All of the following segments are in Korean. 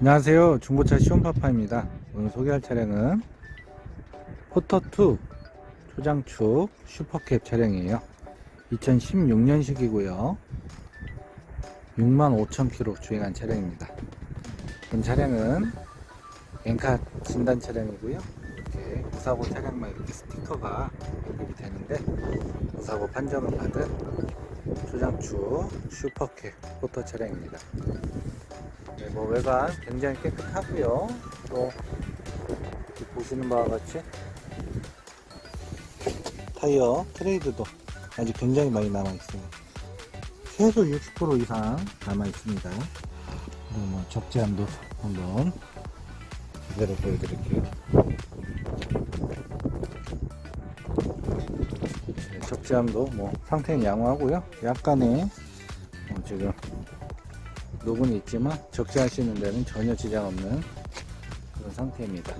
안녕하세요. 중고차 시온파파입니다. 오늘 소개할 차량은 포터2 초장축 슈퍼캡 차량이에요. 2016년식이고요. 65,000km 주행한 차량입니다. 본 차량은 엔카 진단 차량이고요. 이렇게 무사고 차량만 이렇게 스티커가 보급이 되는데 무사고 판정을 받은 초장축 슈퍼캡 포터 차량입니다 네, 뭐 외관 굉장히 깨끗하고요. 또 보시는 바와 같이 타이어 트레이드도 아직 굉장히 많이 남아 있어요. 최소 60% 이상 남아 있습니다. 뭐 적재함도 한번 제대로 보여드릴게요. 네, 적재함도 뭐 상태는 양호하고요. 약간의 어, 지금 녹은 있지만 적재하시는 데는 전혀 지장 없는 그런 상태입니다.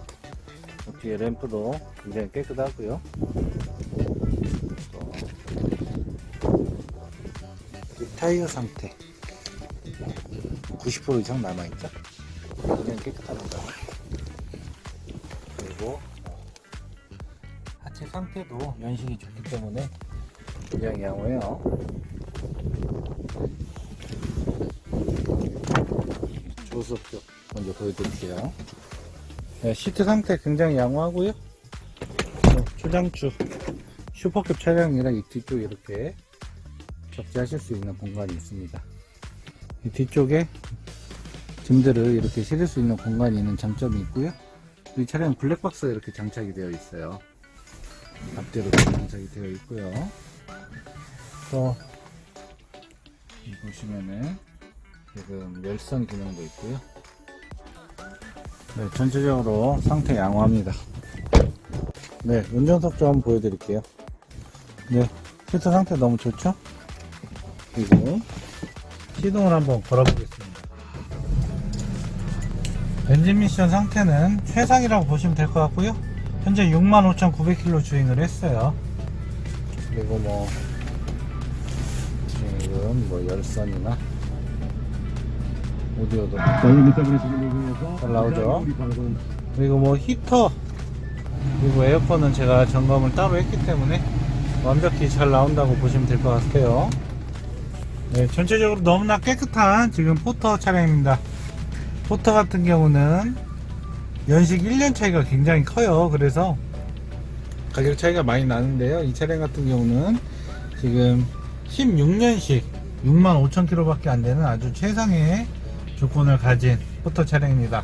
뒤에 램프도 굉장히 깨끗하고요. 타이어 상태 90% 이상 남아있죠. 굉장히 깨끗합니다. 그리고 하체 상태도 연식이 좋기 때문에 굉장히 양호해요. 조수석 먼저 보여드릴게요. 네, 시트 상태 굉장히 양호하고요. 어, 초장축 슈퍼급 차량이라 이 뒤쪽에 이렇게 적재하실 수 있는 공간이 있습니다. 이 뒤쪽에 짐들을 이렇게 실을 수 있는 공간이 있는 장점이 있고요. 이 차량 블랙박스가 이렇게 장착이 되어 있어요. 앞뒤로 장착이 되어 있고요. 또이 보시면은 지금 열선 기능도 있고요. 네, 전체적으로 상태 양호합니다. 네, 운전석 좀 보여드릴게요. 네, 시트 상태 너무 좋죠? 그리고 시동을 한번 걸어보겠습니다. 엔진 미션 상태는 최상이라고 보시면 될 것 같고요. 현재 65,900km 주행을 했어요. 그리고 뭐 지금 뭐 열선이나 오디오도 잘 나오죠. 그리고 뭐 히터 그리고 에어컨은 제가 점검을 따로 했기 때문에 완벽히 잘 나온다고 보시면 될 것 같아요. 네, 전체적으로 너무나 깨끗한 지금 포터 차량입니다. 포터 같은 경우는 연식 1년 차이가 굉장히 커요. 그래서 가격 차이가 많이 나는데요. 이 차량 같은 경우는 지금 16년식 65,000km 밖에 안 되는 아주 최상의 조건을 가진 포터 차량입니다.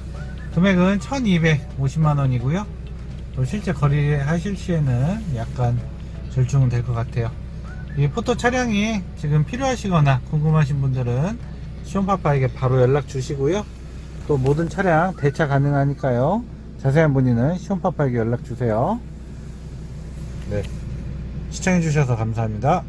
금액은 1250만 원이고요. 또 실제 거래하실 시에는 약간 절충은 될 것 같아요. 이 포터 차량이 지금 필요하시거나 궁금하신 분들은 시온파파에게 바로 연락 주시고요. 또 모든 차량 대차 가능하니까요. 자세한 문의는 시온파파에게 연락 주세요. 네. 시청해주셔서 감사합니다.